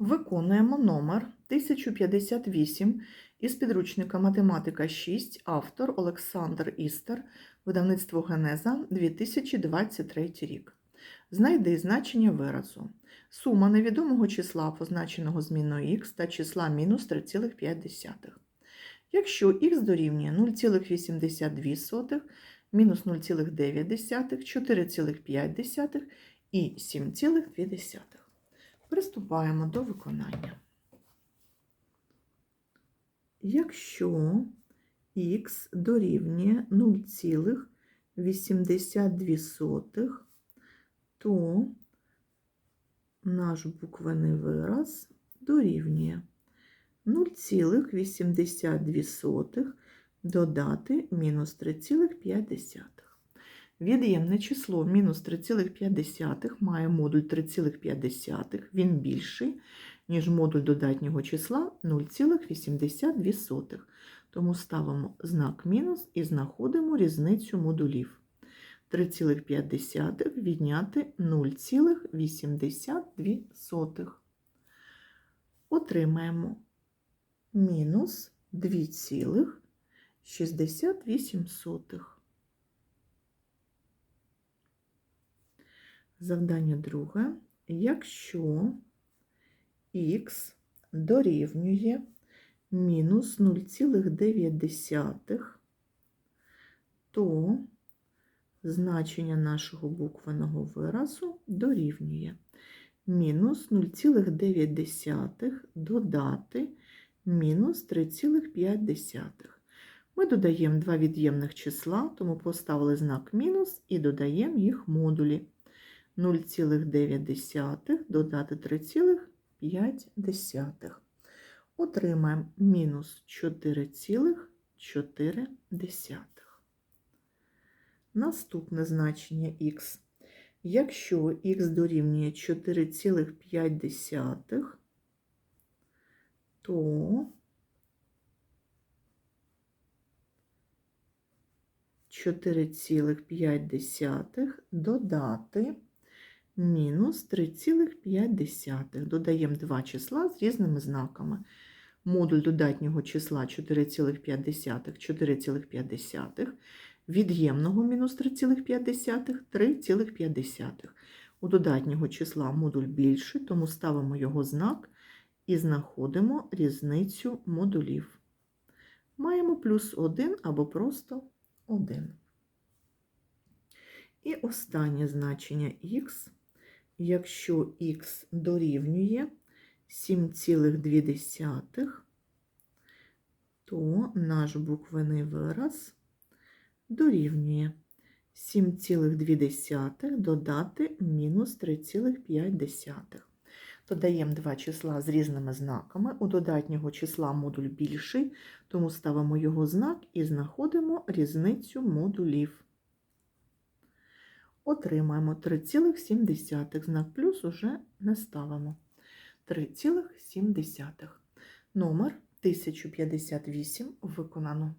Виконуємо номер 1058 із підручника Математика 6, автор Олександр Істер, видавництво Генеза 2023 рік. Знайди значення виразу. Сума невідомого числа, позначеного зміною х та числа мінус 3,5. Якщо х дорівнює 0,82, мінус 0,9, 4,5 і 7,2. Приступаємо до виконання. Якщо х дорівнює 0,82, то наш буквений вираз дорівнює 0,82 додати мінус 3,5. Від'ємне число мінус 3,5 має модуль 3,5, він більший, ніж модуль додатнього числа 0,82. Тому ставимо знак мінус і знаходимо різницю модулів. 3,5 відняти 0,82. Отримаємо мінус 2,68. Завдання друге. Якщо х дорівнює мінус 0,9, то значення нашого буквеного виразу дорівнює мінус 0,9 додати мінус 3,5. Ми додаємо два від'ємних числа, тому поставили знак мінус і додаємо їх модулі. 0,9 додати 3,5. Отримаємо мінус 4,4. Наступне значення х. Якщо х дорівнює 4,5, то 4,5 додати мінус 3,5. Додаємо два числа з різними знаками. Модуль додатнього числа 4,5 4,5, від'ємного мінус 3,5 3,5. У додатнього числа модуль більший, тому ставимо його знак і знаходимо різницю модулів. Маємо плюс 1 або просто 1. І останнє значення х. Якщо х дорівнює 7,2, то наш буквений вираз дорівнює 7,2 додати мінус 3,5. Додаємо два числа з різними знаками. У додатнього числа модуль більший, тому ставимо його знак і знаходимо різницю модулів. Отримаємо 3,7. Знак плюс уже не ставимо. 3,7. Номер 1058 виконано.